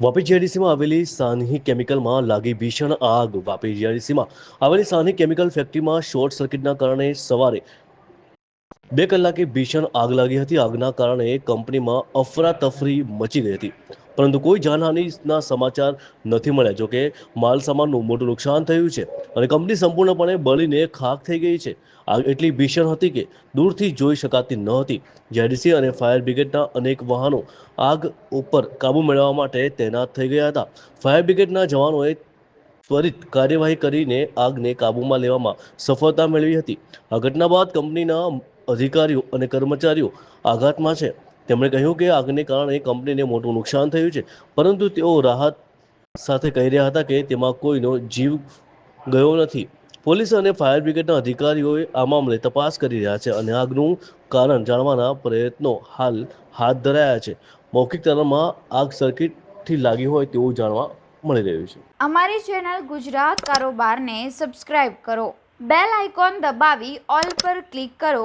વાપી જીઆઈડીસીમાં આવેલી સાન્હી કેમિકલમાં લાગી ભીષણ આગ. વાપી જીઆઈડીસીમાં આવેલી સાન્હી કેમિકલ ફેક્ટરીમાં શોર્ટ સર્કિટના કારણે સવારે બે કલાકે ભીષણ આગ લાગી હતી. આગના કારણે કંપનીમાં અફરાતફરી મચી ગઈ હતી. પરંતુ કોઈ જાનહાનિના સમાચાર નથી મળ્યા. જોકે માલ સામાનનું મોટું નુકસાન થયું છે અને કંપની સંપૂર્ણપણે બળીને ખાખ થઈ ગઈ છે. આગ એટલી ભીષણ હતી કે દૂરથી જોઈ શકાતી ન હતી. જેડીસી અને ફાયર બ્રિગેડના અનેક વાહનો આગ ઉપર કાબૂ મેળવવા માટે તૈનાત થઈ ગયા હતા. ફાયર બ્રિગેડના જવાનોએ ત્વરિત કાર્યવાહી કરીને આગને કાબૂમાં લેવામાં સફળતા મેળવી હતી. આ ઘટના બાદ કંપનીના અધિકારીઓ અને કર્મચારીઓ આઘાતમાં છે. તેમણે કહ્યું કે આગને કારણે કંપનીને મોટું નુકસાન થયું છે. પરંતુ તેઓ રાહત સાથે કહી રહ્યા હતા કે તેમાં કોઈનો જીવ ગયો નથી. પોલીસ અને ફાયર બ્રિગેડના અધિકારીઓએ આ મામલે તપાસ કરી રહ્યા છે અને આગનું કારણ જાણવાના પ્રયત્નો હાલ હાથ ધરાયા છે. મૌખિક તરફમાં આગ સર્કિટથી લાગી હોય તેવું જાણવા મળી રહ્યું છે. અમારી ચેનલ ગુજરાત કારોબારને સબસ્ક્રાઇબ કરો. બેલ આઇકોન દબાવી ઓલ પર ક્લિક કરો.